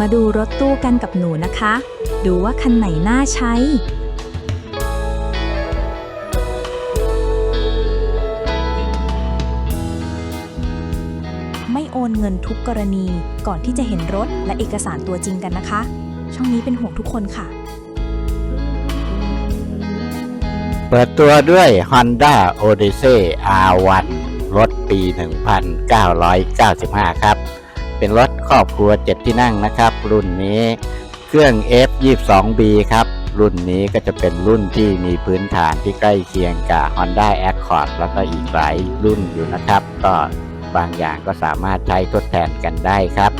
มาดูรถตู้กันกับหนูนะคะ ดูว่าคันไหนน่าใช้ไม่โอนเงินทุกกรณีก่อนที่จะเห็นรถและเอกสารตัวจริงกันนะคะ ช่องนี้เป็นห่วงทุกคนค่ะ เปิดตัวด้วย Honda Odyssey R1 รถปี 1995 ครับ เป็นรถครอบครัว7ที่นั่งนะครับ รุ่นนี้เครื่อง F22B ครับ รุ่นนี้ก็จะเป็นรุ่นที่มีพื้นฐานที่ใกล้เคียงกับ Honda Accord แล้วก็อีกหลายรุ่นอยู่นะครับ ก็บางอย่างก็สามารถใช้ทดแทนกันได้ครับ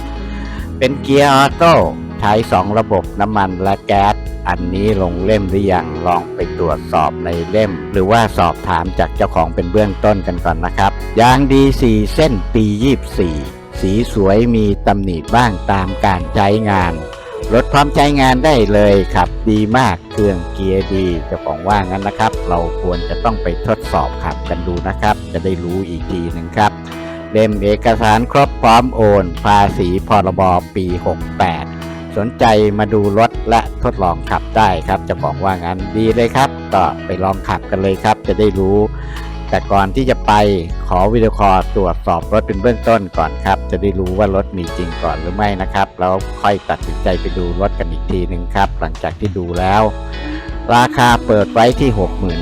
เป็นเกียร์ออโต้ใช้ 2 ระบบน้ำมันและแก๊ส อันนี้ลงเล่มหรือยังลองไปตรวจสอบในเล่ม หรือว่าสอบถามจากเจ้าของเป็นเบื้องต้นกันก่อนนะครับยางดี4เส้นปี 24 สีสวยมีตำหนิบ้างตามการใช้งาน รถพร้อมใช้งานได้เลยขับดีมากเครื่องเกียร์ดีเจ้าของว่างั้นนะครับ เราควรจะต้องไปทดสอบขับกันดูนะครับ จะได้รู้อีกทีหนึ่งครับเล่มเอกสารครบพร้อมโอน ภาษีพรบปี 68 สนใจมาดูรถและทดลองขับได้ครับจะบอกว่างั้นดีเลยครับ ก็ไปลองขับกันเลยครับ จะได้รู้ แต่ก่อนที่จะไปขอวิดีโอคอลตรวจสอบรถเป็นเบื้องต้นก่อนครับ จะได้รู้ว่ารถมีจริงก่อนหรือไม่นะครับ แล้วค่อยตัดสินใจไปดูรถกันอีกทีหนึ่งครับ หลังจากที่ดูแล้ว ราคาเปิดไว้ที่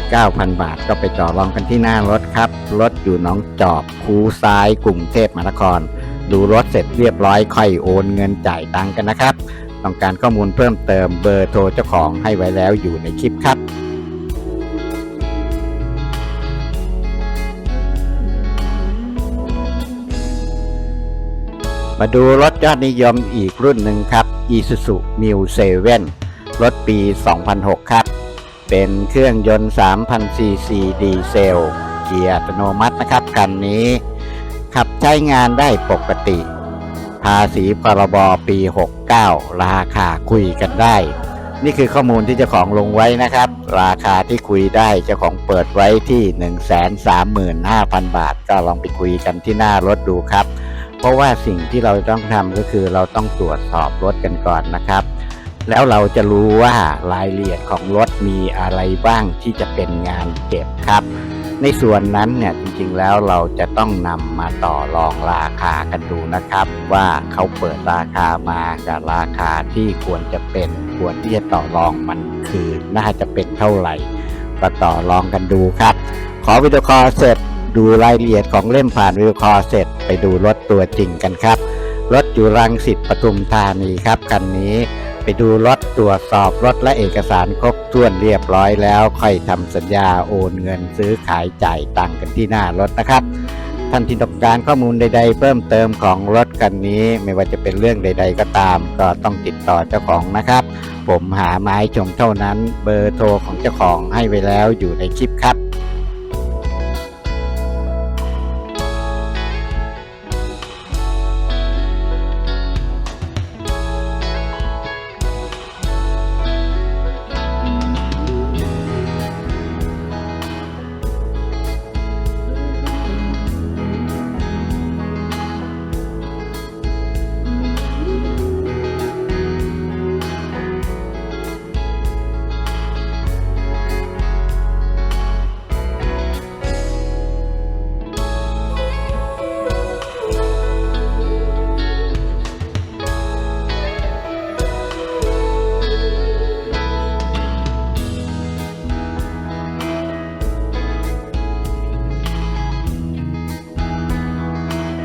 69,000 บาท ก็ไปต่อรองกันที่หน้ารถครับ รถอยู่หนองจอกคูซ้ายกรุงเทพมหานคร ดูรถเสร็จเรียบร้อยค่อยโอนเงินจ่ายตังกันนะครับ ต้องการข้อมูลเพิ่มเติมเบอร์โทรเจ้าของให้ไว้แล้วอยู่ในคลิปครับ มาดูรถยอดนิยมอีกรุ่นหนึ่งครับ Isuzu Mu 7รถปี 2006 ครับ เป็นเครื่องยนต์ 3,000 ซีซีดีเซล เกียร์อัตโนมัตินะครับคันนี้ ขับใช้งานได้ปกติ ภาษีพรบปี 69 ราคาคุยกันได้ นี่คือข้อมูลที่เจ้าของลงไว้นะครับ ราคาที่คุยได้เจ้าของเปิดไว้ที่ 135,000 บาท ก็ลองไปคุยกันที่หน้ารถดูครับ ราะว่าสิ่งที่เราต้องทำก็คือเราต้องตรวจสอบรถกันก่อนนะครับ แล้วเราจะรู้ว่ารายละเอียดของรถมีอะไรบ้างที่จะเป็นงานเก็บครับ ในส่วนนั้นเนี่ยจริงๆแล้วเราจะต้องนำมาต่อรองราคากันดูนะครับ ว่าเขาเปิดราคามากับราคาที่ควรจะเป็นควรที่จะต่อรองมันคือน่าจะเป็นเท่าไหร่ก็ต่อรองกันดูครับ ขอวิดีโอคอลเสร็จ ดูรายละเอียดของเล่มผ่านวิดีโอคอเสร็จ ไปดูรถตัวจริงกันครับ รถอยู่รังสิตปทุมธานีครับคันนี้ ไปดูรถตรวจสอบรถและเอกสารครบถ้วนเรียบร้อยแล้ว ค่อยทำสัญญาโอนเงินซื้อขายจ่ายตังค์กันที่หน้ารถนะครับท่านที่ต้องการข้อมูลใด ๆ เพิ่มเติมของรถคันนี้ไม่ว่าจะเป็นเรื่องใด ๆ ก็ตาม ก็ต้องติดต่อเจ้าของนะครับ ผมหาไม้ชมเท่านั้น เบอร์โทรของเจ้าของให้ไว้แล้วอยู่ในคลิปครับ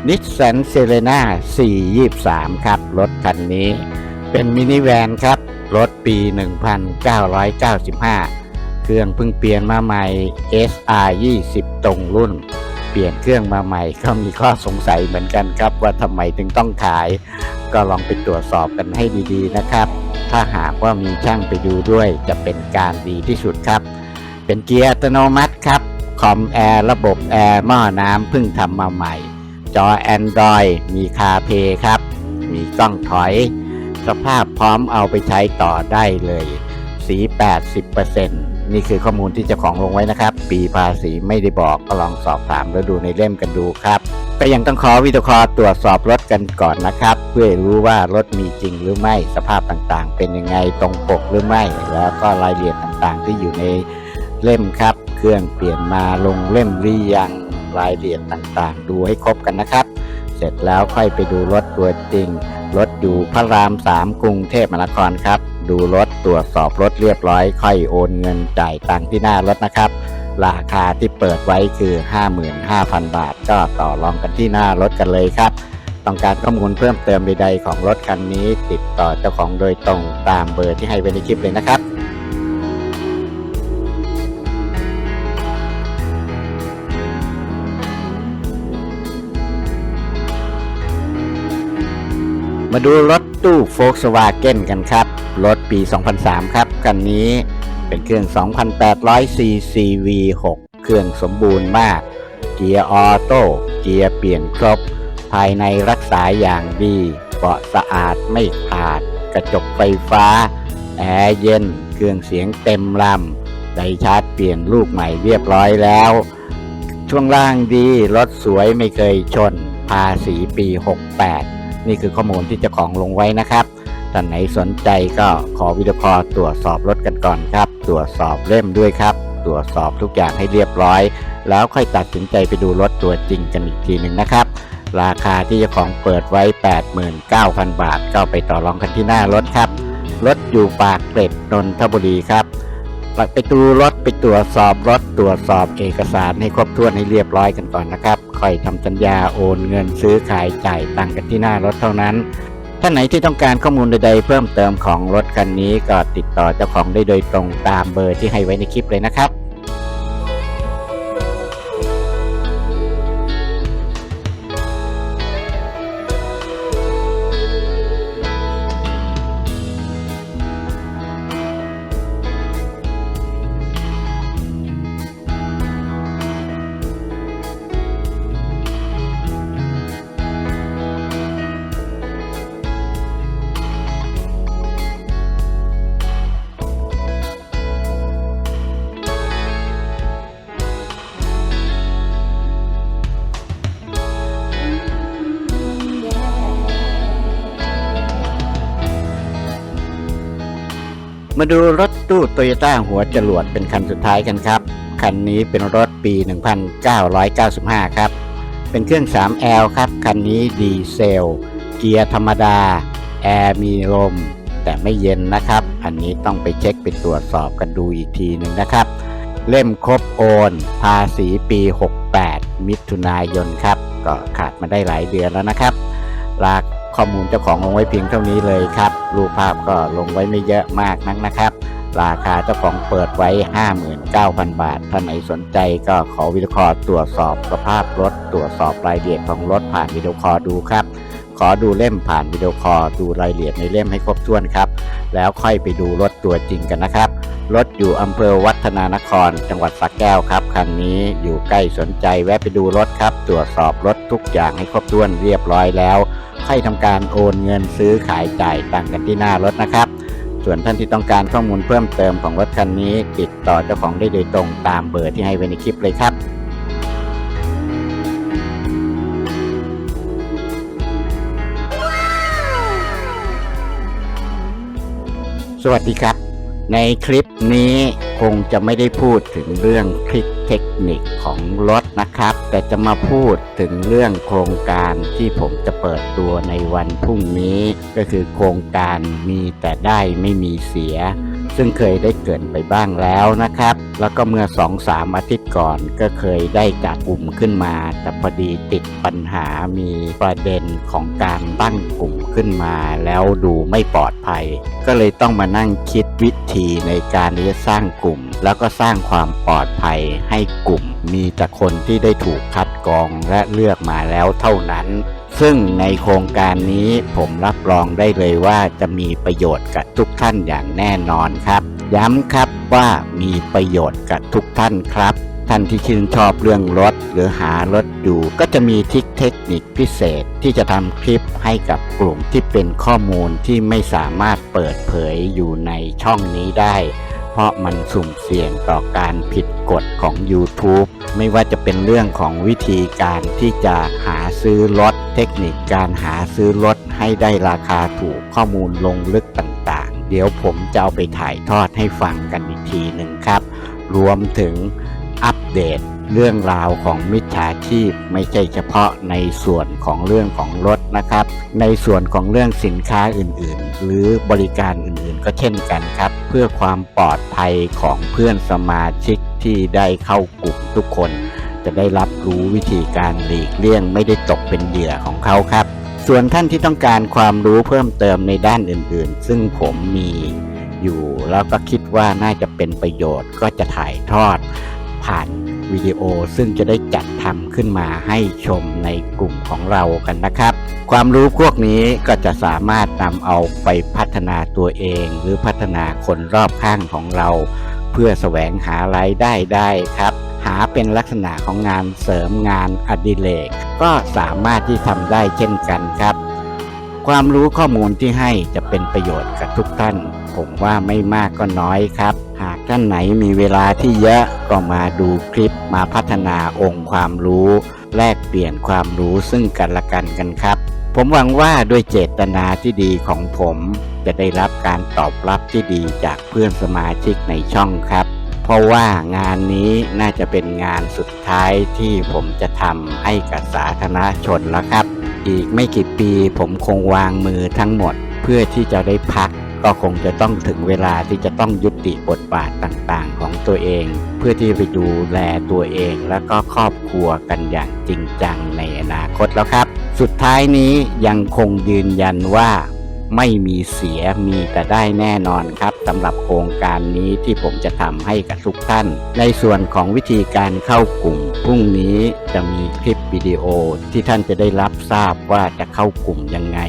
นิสสันเซเลนา423 ครับ รถคันนี้ เป็นมินิแวนครับ รถปี 1995 เครื่องเพิ่งเปลี่ยนมาใหม่ SR 20ตรงรุ่น เปลี่ยนเครื่องมาใหม่ก็มีข้อสงสัยเหมือนกันครับ ว่าทำไมถึงต้องขาย ก็ลองไปตรวจสอบกันให้ดี ๆ นะครับ ถ้าหากว่ามีช่างไปดูด้วยจะเป็นการดีที่สุดครับ เป็นเกียร์อัตโนมัติครับคอมแอร์ระบบแอร์หม้อน้ำเพิ่งทำมาใหม่ จอ Android มีคาเพย์ครับ มีกล้องถอย สภาพพร้อมเอาไปใช้ต่อได้เลย สี 80%นี่คือข้อมูลที่เจ้าของลงไว้นะครับ ปีภาษีไม่ได้บอกก็ลองสอบถามแล้วดูในเล่มกันดูครับ ก็ยังต้องขอวิดีโอคอตรวจสอบรถกันก่อนนะครับ เพื่อรู้ว่ารถมีจริงหรือไม่สภาพต่างๆ เป็นยังไงตรงปกหรือไม่ แล้วก็รายละเอียดต่างๆ ที่อยู่ในเล่มครับ เครื่องเปลี่ยนมาลงเล่มหรือยัง รายละเอียดต่างๆ ดูให้ครบกันนะครับ เสร็จแล้วค่อยไปดูรถตัวจริง รถอยู่พระรามสามกรุงเทพมหานครครับ ดูรถตรวจสอบรถเรียบร้อย ค่อยโอนเงินจ่ายตังค์ที่หน้ารถนะครับ ราคาที่เปิดไว้คือ 55,000 บาท ก็ต่อรองกันที่หน้ารถกันเลยครับต้องการข้อมูลเพิ่มเติมใดๆของรถคันนี้ ติดต่อเจ้าของโดยตรงตามเบอร์ที่ให้ไว้ในคลิปเลยนะครับ มาดูรถตู้ Volkswagen กันครับ รถปี 2003 ครับ คันนี้เป็นเครื่อง 2,800 cc V6 เครื่องสมบูรณ์มาก เกียร์ออโต้ เกียร์เปลี่ยนครบ ภายในรักษาอย่างดีเบาะสะอาดไม่ขาด กระจกไฟฟ้า แอร์เย็น เครื่องเสียงเต็มลำไดชาร์จเปลี่ยนลูกใหม่เรียบร้อยแล้ว ช่วงล่างดี รถสวยไม่เคยชน ภาษีปี 68 นี่คือข้อมูลที่เจ้าของลงไว้นะครับท่านไหนสนใจก็ขอวิดีโอคอลตรวจสอบรถกันก่อนครับ ตรวจสอบเล่มด้วยครับ ตรวจสอบทุกอย่างให้เรียบร้อย แล้วค่อยตัดสินใจไปดูรถตัวจริงกันอีกทีหนึ่งนะครับ ราคาที่เจ้าของเปิดไว้ 89,000 บาท ก็ไปต่อรองกันที่หน้ารถครับ รถอยู่ปากเกร็ดนนทบุรีครับไปดูรถไปตรวจสอบรถตรวจสอบเอกสารให้ครบถ้วนให้เรียบร้อยกันก่อนนะครับ ค่อยทำสัญญาโอนเงินซื้อขายจ่ายตังค์กันที่หน้ารถเท่านั้น ท่านไหนที่ต้องการข้อมูลใดๆ เพิ่มเติมของรถคันนี้ก็ติดต่อเจ้าของได้โดยตรงตามเบอร์ที่ให้ไว้ในคลิปเลยนะครับ มาดูรถตู้โตโยต้าหัวจรวดเป็นคันสุดท้ายกันครับ คันนี้เป็นรถปี 1995 ครับ เป็นเครื่อง 3L ครับ คันนี้ดีเซล เกียร์ธรรมดา แอร์มีลม แต่ไม่เย็นนะครับ อันนี้ต้องไปเช็คไปตรวจสอบกันดูอีกทีหนึ่งนะครับ เล่มครบโอน ภาษีปี 68 มิถุนายนครับ ก็ขาดมาได้หลายเดือนแล้วนะครับราก ข้อมูลเจ้าของลงไว้เพียงเท่านี้เลยครับรูปภาพก็ลงไว้ไม่เยอะมากนักนะครับ ราคาเจ้าของเปิดไว้ 59,000 บาท ท่านไหนสนใจก็ขอวิดีโอคอลตรวจสอบสภาพรถ ตรวจสอบรายละเอียดของรถผ่านวิดีโอคอลดูครับขอดูเล่มผ่านวิดีโอคอลดูรายละเอียดในเล่มให้ครบถ้วนครับ แล้วค่อยไปดูรถตัวจริงกันนะครับ รถอยู่อำเภอวัฒนานคร จังหวัดสระแก้วครับคันนี้อยู่ใกล้สนใจแวะไปดูรถครับ ตรวจสอบรถทุกอย่างให้ครบถ้วนเรียบร้อยแล้วค่อยทำการโอนเงินซื้อขายจ่ายตังกันที่หน้ารถนะครับ ส่วนท่านที่ต้องการข้อมูลเพิ่มเติมของรถคันนี้ ติดต่อเจ้าของได้โดยตรงตามเบอร์ที่ให้ไว้ในคลิปเลยครับสวัสดีครับ ในคลิปนี้คงจะไม่ได้พูดถึงเรื่องคลิกเทคนิคของรถนะครับ แต่จะมาพูดถึงเรื่องโครงการที่ผมจะเปิดตัวในวันพรุ่งนี้ ก็คือโครงการมีแต่ได้ไม่มีเสีย ซึ่งเคยได้เกรินไปบ้างแล้วนะครับ แล้วก็เมื่อ 2-3 อาทิตย์ก่อนก็เคยได้จัดกลุ่มขึ้นมา แต่พอดีติดปัญหามีประเด็นของการตั้งกลุ่มขึ้นมา แล้วดูไม่ปลอดภัย ก็เลยต้องมานั่งคิดวิธีในการที่จะสร้างกลุ่ม แล้วก็สร้างความปลอดภัยให้กลุ่ม มีแต่คนที่ได้ถูกคัดกรองและเลือกมาแล้วเท่านั้น ซึ่งในโครงการนี้ผมรับรองได้เลยว่าจะมีประโยชน์กับทุกท่านอย่างแน่นอนครับ ย้ำครับว่ามีประโยชน์กับทุกท่านครับ ท่านที่ชื่นชอบเรื่องรถหรือหารถอยู่ ก็จะมีทิคเทคนิคพิเศษที่จะทำคลิปให้กับกลุ่มที่เป็นข้อมูลที่ไม่สามารถเปิดเผยอยู่ในช่องนี้ได้ เพราะมันสุ่มเสี่ยงต่อการผิดกฎของ YouTube YouTube ไม่ว่าจะเป็นเรื่องของวิธีการที่จะหาซื้อรถเทคนิคการหาซื้อรถให้ได้ราคาถูกข้อมูลลงลึกต่างๆ เดี๋ยวผมจะเอาไปถ่ายทอดให้ฟังกันอีกทีหนึ่งครับ รวมถึงอัปเดตเรื่องราวของมิจฉาชีพไม่ใช่เฉพาะในส่วนของเรื่องของรถ นะครับ ในส่วนของเรื่องสินค้าอื่นๆ หรือบริการอื่นๆ ก็เช่นกันครับ เพื่อความปลอดภัยของเพื่อนสมาชิกที่ได้เข้ากลุ่มทุกคน จะได้รับรู้วิธีการหลีกเลี่ยงไม่ได้ตกเป็นเหยื่อของเขาครับ ส่วนท่านที่ต้องการความรู้เพิ่มเติมในด้านอื่นๆ ซึ่งผมมีอยู่แล้วก็คิดว่าน่าจะเป็นประโยชน์ก็จะถ่ายทอดผ่านวิดีโอซึ่งจะได้จัดทำขึ้นมาให้ชมในกลุ่มของเรากันนะครับ ความรู้พวกนี้ก็จะสามารถนำเอาไปพัฒนาตัวเอง หรือพัฒนาคนรอบข้างของเรา เพื่อแสวงหารายได้ได้ครับ หาเป็นลักษณะของงานเสริมงานอดิเรกก็สามารถที่ทำได้เช่นกันครับ ความรู้ข้อมูลที่ให้จะเป็นประโยชน์กับทุกท่าน ผมว่าไม่มากก็น้อยครับ หากท่านไหนมีเวลาที่เยอะก็มาดูคลิปมาพัฒนาองค์ความรู้ แลกเปลี่ยนความรู้ซึ่งกันและกันกันครับ ผมหวังว่าด้วยเจตนาที่ดีของผมจะได้รับการตอบรับที่ดีจากเพื่อนสมาชิกในช่องครับ เพราะว่างานนี้น่าจะเป็นงานสุดท้ายที่ผมจะทำให้กับสาธารณชนแล้วครับ อีกไม่กี่ปีผมคงวางมือทั้งหมด เพื่อที่จะได้พักก็คงจะต้องถึงเวลาที่จะต้องยุติบทบาทต่างๆ ของตัวเอง เพื่อที่ไปดูแลตัวเองแล้วก็ครอบครัวกันอย่างจริงจังในอนาคตแล้วครับ สุดท้ายนี้ยังคงยืนยันว่าไม่มีเสียมีแต่ได้แน่นอนครับสำหรับโครงการนี้ที่ผมจะทำให้กับทุกท่าน ในส่วนของวิธีการเข้ากลุ่มพรุ่งนี้จะมีคลิปวิดีโอที่ท่านจะได้รับทราบว่าจะเข้ากลุ่มยังไง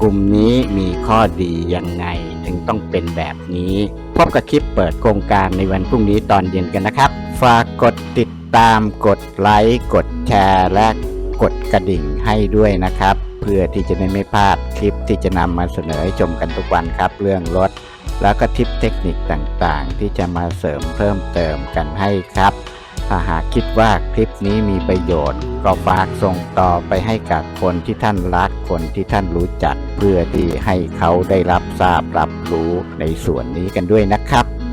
กลุ่มนี้มีข้อดียังไงถึงต้องเป็นแบบนี้ พบกับคลิปเปิดโครงการในวันพรุ่งนี้ตอนเย็นกันนะครับ ฝากกดติดตามกดไลค์กดแชร์และ กดกระดิ่งให้ด้วยนะครับ เพื่อที่จะได้ไม่พลาดคลิปที่จะนำมาเสนอให้ชมกันทุกวันครับ เรื่องรถ แล้วก็ทิปเทคนิคต่างๆ ที่จะมาเสริมเพิ่มเติมกันให้ครับ ถ้าหากคิดว่าคลิปนี้มีประโยชน์ ก็ฝากส่งต่อไปให้กับคนที่ท่านรักคนที่ท่านรู้จัก เพื่อที่ให้เขาได้รับทราบรับรู้ในส่วนนี้กันด้วยนะครับ